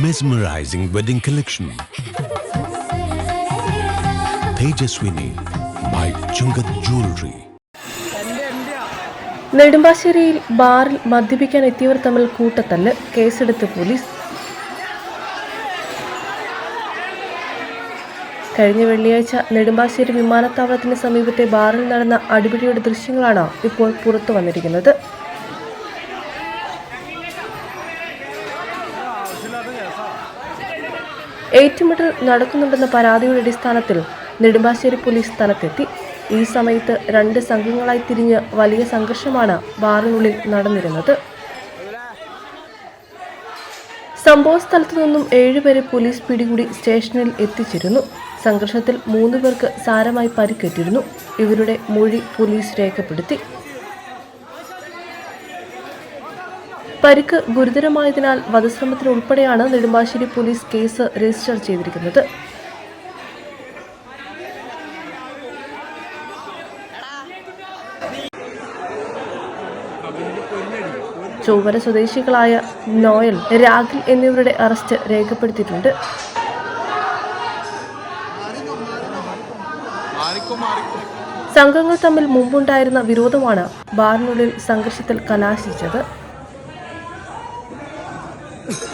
mesmerizing wedding collection Tejaswini by Chungath jewellery നെടുമ്പാശ്ശേരിയിൽ ബാറിൽ മദ്യപിക്കാൻ എത്തിയവർ തമ്മിൽ കൂട്ടത്തല്ല്. കേസെടുത്ത് പോലീസ്. കഴിഞ്ഞ വെള്ളിയാഴ്ച നെടുമ്പാശ്ശേരി വിമാനത്താവളത്തിന് സമീപത്തെ ബാറിൽ നടന്ന അടിപിടിയുടെ ദൃശ്യങ്ങളാണ് ഇപ്പോൾ പുറത്തു വന്നിരിക്കുന്നത്. ഏറ്റുമുട്ടൽ നടക്കുന്നുണ്ടെന്ന പരാതിയുടെ അടിസ്ഥാനത്തിൽ നെടുമ്പാശ്ശേരി പോലീസ് സ്ഥലത്തെത്തി. ഈ സമയത്ത് രണ്ട് സംഘങ്ങളായി തിരിഞ്ഞ് വലിയ സംഘർഷമാണ് ബാറിനുള്ളിൽ നടന്നിരുന്നത്. സംഭവ സ്ഥലത്തു നിന്നും ഏഴുപേരെ പോലീസ് പിടികൂടി സ്റ്റേഷനിൽ എത്തിച്ചിരുന്നു. സംഘർഷത്തിൽ മൂന്ന് പേർക്ക് സാരമായി പരിക്കേറ്റിരുന്നു. ഇവരുടെ മൊഴി പോലീസ് രേഖപ്പെടുത്തി. പരിക്ക് ഗുരുതരമായതിനാൽ വധശ്രമത്തിന് ഉൾപ്പെടെയാണ് നെടുമ്പാശ്ശേരി പോലീസ് കേസ് രജിസ്റ്റർ ചെയ്തിരിക്കുന്നത്. ചൊവ്വര സ്വദേശികളായ നോയൽ രാഖിൽ എന്നിവരുടെ അറസ്റ്റ് രേഖപ്പെടുത്തിയിട്ടുണ്ട്. സംഘങ്ങൾ തമ്മിൽ മുമ്പുണ്ടായിരുന്ന വിരോധമാണ് ബാറിനുള്ളിൽ സംഘർഷത്തിൽ കലാശിച്ചത്. Yeah.